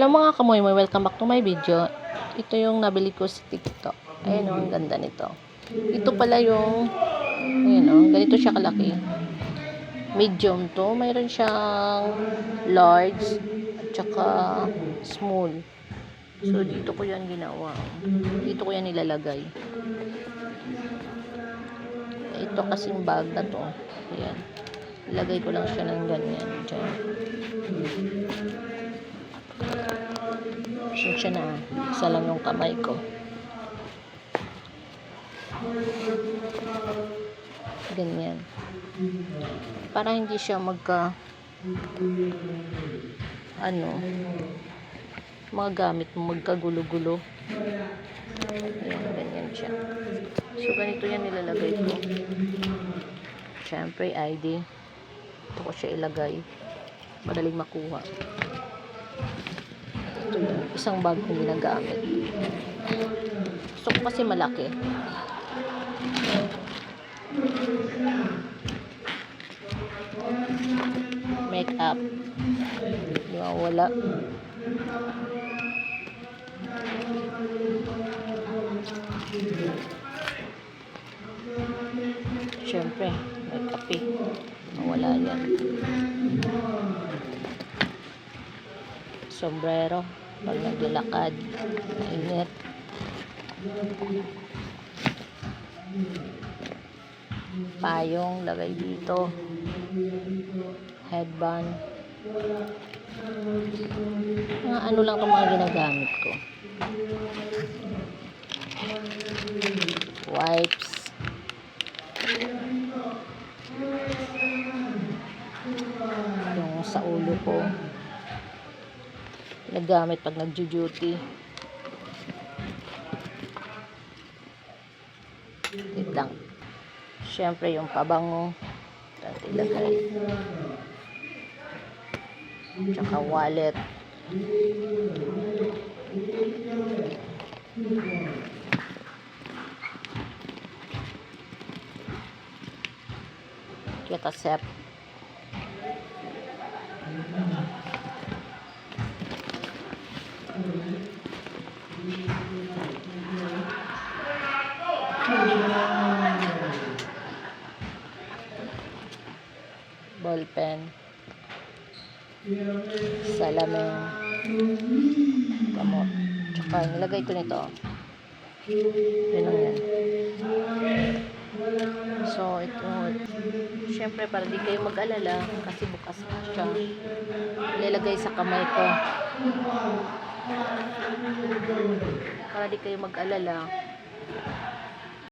Hello mga kamoy mo, welcome back to my video. Ito yung nabili ko sa TikTok. Ayan o, ang ganda nito. Ito pala yung, ayan o, ganito siya kalaki. Medium to. Mayroon siyang large at saka small. So, dito ko yan ginawa. Dito ko yan nilalagay. Ito kasing bag na to. Ayan. Lagay ko lang siya ng ganyan. Diyan. Pasensya na. Isa lang yung kamay ko. Ganyan. Para hindi siya magka ano mga gamit mo magkagulo-gulo. Ayan, ganyan siya. So, ganito yan nilalagay ko. Siyempre, ID. Ito ko siya ilagay. Madaling makuha. Isang bag kong ginagamit. Gusto ko kasi malaki. Make up. Di wala. Siyempre, may kape. Wala yan. Sombrero. Pag naglalakad. Mainit. Payong. Lagay dito. Headband. Mga ano lang itong mga ginagamit ko. Wipes. Yung sa ulo ko. Nagamit pag nagjo-duty. Wait lang. Siyempre yung pabango. Dati ilagay. Tsaka wallet. Kita sep. Ballpen. Salamin. Kamot. Tsaka nilagay ko nito. Yun lang yan. So, ito, syempre para di kayo mag-alala kasi bukas na siya. Ilalagay sa kamay ko. Para di kayo mag-alala.